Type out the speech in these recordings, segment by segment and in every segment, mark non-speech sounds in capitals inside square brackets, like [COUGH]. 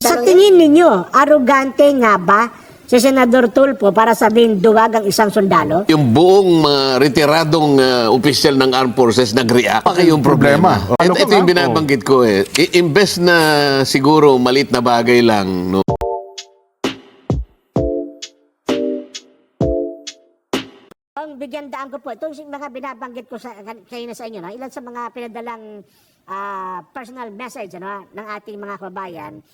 Sa tingin ninyo, arugante nga ba si Senador Tulfo para sabihin duwag ang isang sundalo? Yung buong mga retiradong uh, opisyal ng armed forces nag-react. Baka yung problema. Problema. Ano Ito, ito yung ba? binabanggit ko eh. I- imbes na siguro malit na bagay lang, no? Ang bigyan daan ko po, itong mga binabanggit ko sa, kayo na sa inyo, no? ilan sa mga pinadalang ah, personal message ano, ng ating mga kababayan,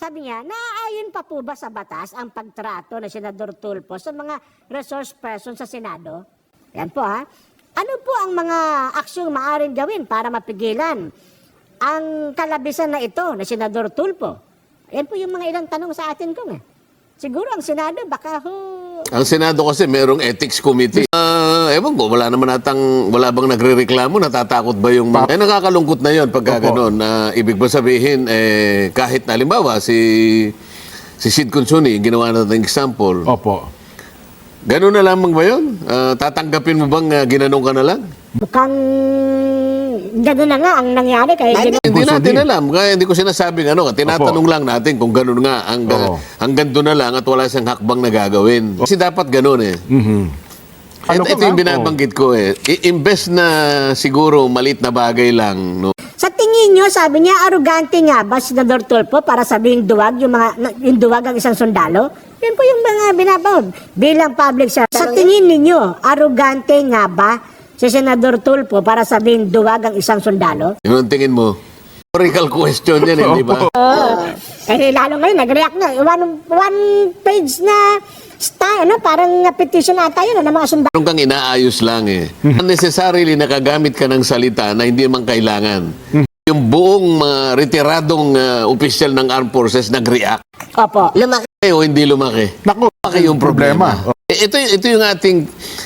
sabi niya, naaayon pa po ba sa batas ang pagtrato ng Senador Tulfo sa mga resource person sa Senado? Yan po ha. Ano po ang mga aksyong maaaring gawin para mapigilan ang kalabisan na ito na Senador Tulfo? Yan po yung mga ilang tanong sa atin kong eh. Siguro ang Senado baka ho... Ang Senado kasi merong ethics committee. Ah, ewan ko, wala naman natang, wala bang nagre-reklamo, natatakot ba yung mga... Eh, nakakalungkot na yon pagka Opo. ganun. Na ibig ba sabihin, eh, kahit na halimbawa, si, si Sid Consuni, ginawa natin example, Opo. ganun na lamang ba yun? Ah, tatanggapin mo bang ah, ginanong ka na lang? Mukhang gano'n na nga ang nangyari kaya gino- Hindi Consuni. natin alam. Kaya hindi ko sinasabing ano. Tinatanong lang natin kung ganun nga. Hanggang, Oo. hanggang doon na lang at wala siyang hakbang na gagawin. Kasi dapat ganun eh. Mhm. Ano ito, ka ito yung ba? binabanggit ko eh. I- imbes na siguro malit na bagay lang, no? Sa tingin nyo, sabi niya, arugante nga ba si Senador Tulfo para sabihin duwag yung, mga, na- yung duwag ang isang sundalo? Yan po yung mga binabawag bilang public service. Sa tingin ninyo, arugante nga ba si Senador Tulfo para sabihin duwag ang isang sundalo? Yung tingin mo. Rhetorical question yan, eh, di ba? Eh, lalo ngayon, nag-react na. One, one page na sta, ano, parang petition ata yun, ano, mga sundalo. Meron kang inaayos lang eh. Unnecessarily nakagamit ka ng salita na hindi man kailangan. Yung buong mga retiradong uh, opisyal ng armed forces nag-react. Opo. Lumaki o hindi lumaki? Naku, Laki yung problema. Eh, Ito, ito yung ating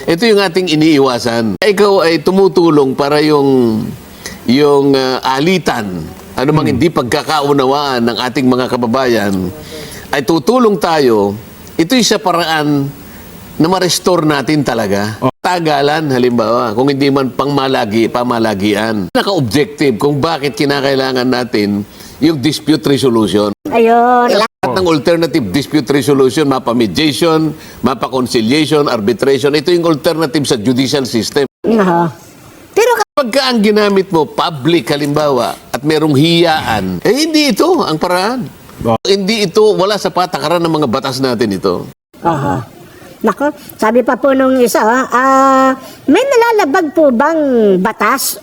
ito yung ating iniiwasan. Ikaw ay tumutulong para yung yung ah, alitan, ano mang hindi pagkakaunawaan ng ating mga kababayan ay tutulong tayo. Ito yung sa paraan na ma-restore natin talaga. Tagalan, halimbawa, kung hindi man pangmalagi, pamalagian. Naka-objective kung bakit kinakailangan natin yung dispute resolution. Ayun. Lahat ng alternative dispute resolution, mapa-mediation, mapa-conciliation, arbitration, ito yung alternative sa judicial system. Oo. Pero Pagka ang ginamit mo, public halimbawa, at merong hiyaan, eh hindi ito ang paraan. Oh. Hindi ito, wala sa patakaran ng mga batas natin ito. Aha. Nako, sabi pa po nung isa, ah, ah, may nalalabag po bang batas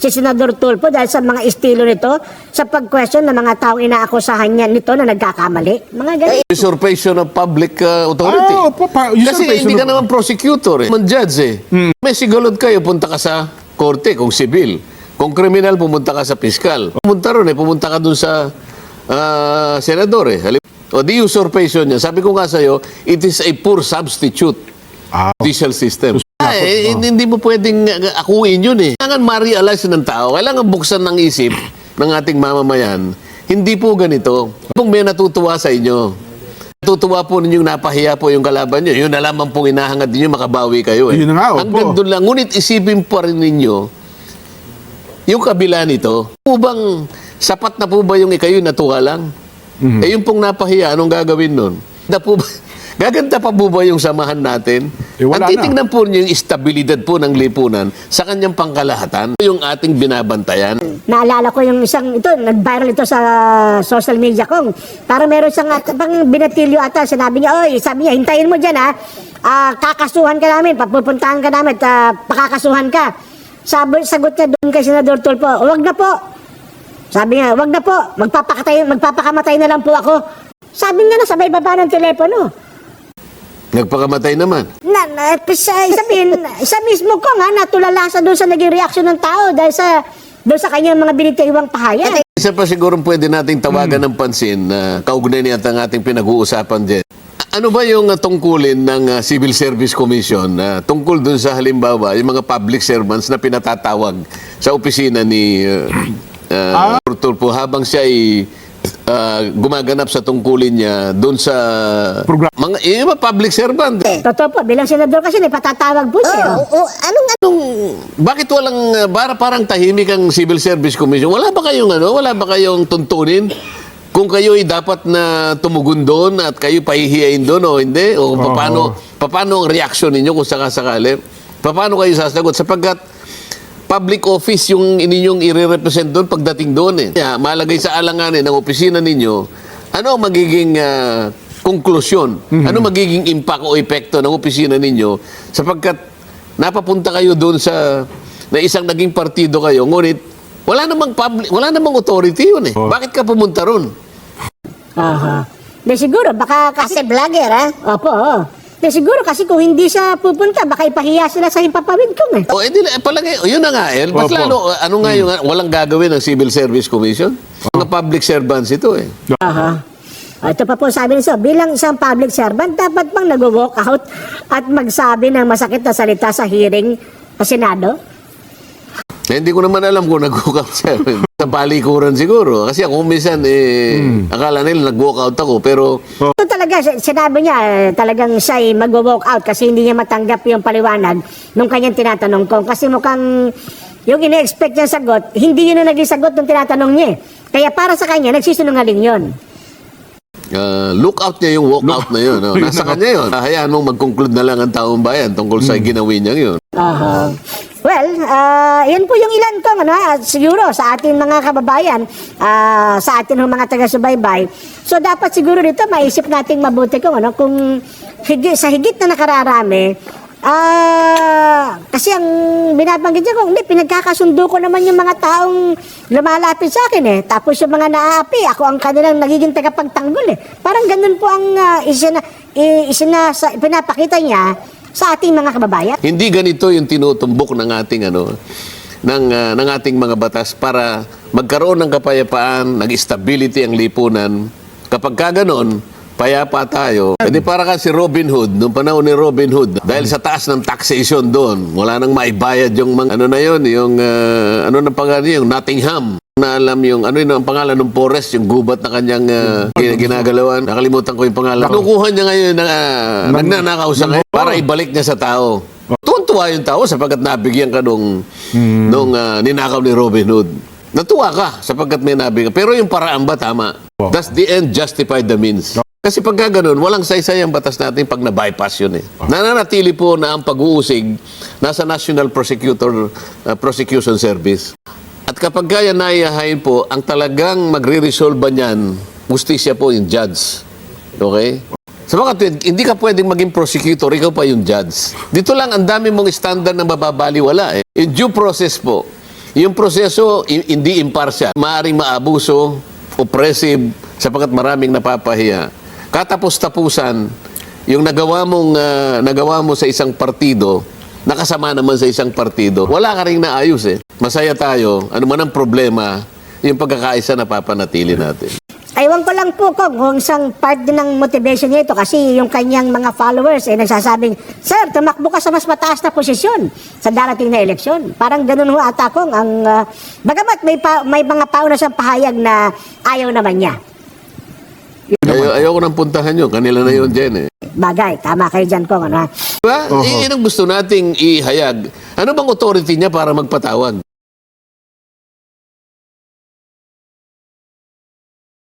si Senador Tulfo dahil sa mga estilo nito sa pag-question ng mga taong inaakusahan niya nito na nagkakamali? Mga ganun. Usurpation of public uh, authority. Ah, opo, pa- Kasi hindi ka naman prosecutor eh. Man judge eh. May sigulod kayo, punta ka sa korte kung civil. Kung criminal, pumunta ka sa piskal. Pumunta ron eh, pumunta ka dun sa ah, senador eh. O di usurpation niya. Sabi ko nga sa'yo, it is a poor substitute Ah, judicial system. Ay, eh, hindi mo pwedeng uh, akuin yun eh. Kailangan ma-realize ng tao, kailangan buksan ng isip ng ating mamamayan. Hindi po ganito. Kung may natutuwa sa inyo, natutuwa po ninyong napahiya po yung kalaban nyo, yun na lamang pong inahangad ninyo, makabawi kayo eh. Yun nga, opo. Hanggang doon lang. Ngunit isipin pa rin ninyo, yung kabila nito, po bang, sapat na po ba yung ikayo natuwa lang? Mhm. Eh yung pong napahiya, anong gagawin nun? Ganda po ba, [LAUGHS] gaganda pa po ba yung samahan natin? Eh, wala Ang titignan po niyo yung estabilidad po ng lipunan sa kanyang pangkalahatan, yung ating binabantayan. Naalala ko yung isang, ito, nag-viral ito sa social media ko. Para meron siyang at, pang binatilyo ata, sinabi niya, oy, sabi niya, hintayin mo dyan ha, Ah, kakasuhan ka namin, papupuntahan ka namin, at ah, pakakasuhan ka. Sabi, sagot niya doon kay Senador Tulfo, wag na po. Sabi niya, wag na po, magpapakatay, magpapakamatay na lang po ako. Sabi niya na, sabay baba ng telepono. Nagpakamatay naman. Na, na, sa, sabihin, [LAUGHS] sa mismo ko nga, natulala sa doon sa naging reaksyon ng tao dahil sa doon sa kanyang mga binitiwang pahayag. Isa pa siguro pwede nating tawagan ng pansin na kaugnay niya ang ating pinag-uusapan din. Ano ba yung uh, tungkulin ng uh, Civil Service Commission na tungkol dun sa halimbawa yung mga public servants na pinatatawag sa opisina ni uh, uh, Tulfo habang siya ay uh, gumaganap sa tungkulin niya doon sa Program- mga mga public servant. Totoo po, bilang senador kasi patatawag po siya. anong anong bakit walang uh, para parang tahimik ang Civil Service Commission? Wala ba kayong ano? Wala ba kayong tuntunin? kung kayo'y dapat na tumugon doon at kayo pahihiyain doon o hindi, o paano, paano ang reaction ninyo kung sakasakali, paano kayo sasagot sapagkat public office yung ininyong i-represent doon pagdating doon eh. Kaya malagay sa alanganin ng opisina ninyo, ano ang magiging ah, konklusyon? Ano magiging impact o epekto ng opisina ninyo sapagkat napapunta kayo doon sa na isang naging partido kayo, ngunit wala namang public, wala namang authority yun eh. Bakit ka pumunta ron? Aha. De siguro, baka kasi... vlogger, ha? Opo, oo. De siguro, kasi kung hindi siya pupunta, baka ipahiya sila sa himpapawid ko, eh. O, edi, eh, palagay, o, yun na nga, El. Mas Opo. lalo, ano nga yung, walang gagawin ng Civil Service Commission? Mga public servants ito eh. Aha. Ah, Ito pa po sabi nito, bilang isang public servant, dapat bang nag-walk out at magsabi ng masakit na salita sa hearing sa Senado? Eh, hindi ko naman alam kung nag-walkout siya. Sa palikuran siguro. Kasi ako minsan, eh, akala nila nag-walkout ako. Pero, Ito talaga, si- sinabi niya, eh, talagang siya ay mag-walk out kasi hindi niya matanggap yung paliwanag nung kanyang tinatanong ko. Kasi mukhang yung ine-expect niya sagot, hindi yun ang naging sagot nung tinatanong niya. eh. Kaya para sa kanya, nagsisinungaling yun. uh, look out niya yung walkout na yun. [LAUGHS] No? Nasa kanya yun. Hayaan mong mag-conclude na lang ang taong bayan tungkol sa ginawi niya yun. Aha. Well, ah, yan po yung ilan kong ano, ah, siguro sa ating mga kababayan, ah, sa ating mga taga-subaybay. So dapat siguro dito maisip nating mabuti kung ano, kung higit, sa higit na nakararami, ah, kasi ang binabanggit niya kung hindi, pinagkakasundo ko naman yung mga taong lumalapit sa akin eh. Tapos yung mga naaapi, ako ang kanilang nagiging tagapagtanggol eh. Parang ganun po ang uh, isina, isina, sa, pinapakita niya sa ating mga kababayan. Hindi ganito yung tinutumbok ng ating ano ng ah, ng ating mga batas para magkaroon ng kapayapaan, ng stability ang lipunan. Kapag ka ganon, payapa tayo. Hindi para ka si Robin Hood, noong panahon ni Robin Hood, dahil sa taas ng taxation doon, wala nang maibayad yung mga, ano na yon yung, ah, ano na pangalan yung Nottingham. Na alam yung, ano yun ang pangalan ng forest, yung gubat na kanyang gina- ginagalawan. Nakalimutan ko yung pangalan. Kinukuha niya ngayon, na, uh, nagnanakaw siya ngayon para ibalik niya sa tao. Tuwan-tuwa yung tao sapagkat nabigyan ka nung, nung ah, ninakaw ni Robin Hood. Natuwa ka sapagkat may nabigyan. Pero yung paraan ba tama? Does the end justify the means? Kasi pagka ganun, walang saysay ang batas natin pag na-bypass yun eh. Nananatili po na ang pag-uusig nasa National Prosecutor ah, Prosecution Service. Kapag kaya naiyahain po, ang talagang magre-resolve niyan, justisya po yung judge. Okay? Sa mga hindi ka pwedeng maging prosecutor, ikaw pa yung judge. Dito lang, ang dami mong standard na mababaliwala eh. In due process po, yung proseso hindi impartial. Maaring maabuso, oppressive, sapagkat maraming napapahiya. Katapos-tapusan, yung nagawa mong ah, nagawa mo sa isang partido, nakasama naman sa isang partido, wala ka rin naayos eh. Masaya tayo, ano man ang problema, yung pagkakaisa na papanatili natin. Aywan ko lang po kung, kung isang part din ng motivation niya ito kasi yung kanyang mga followers ay nagsasabing, Sir, tumakbo ka sa mas mataas na posisyon sa darating na eleksyon. Parang ganun ho ata kong ang... ah, bagamat may, pa, may mga pauna siyang pahayag na ayaw naman niya. Ayaw, ayaw ko nang puntahan yun. Kanila na yun, Jen eh. Bagay, tama kayo dyan kong ano ha. Diba? Yun ang gusto nating ihayag. Ano bang authority niya para magpatawag?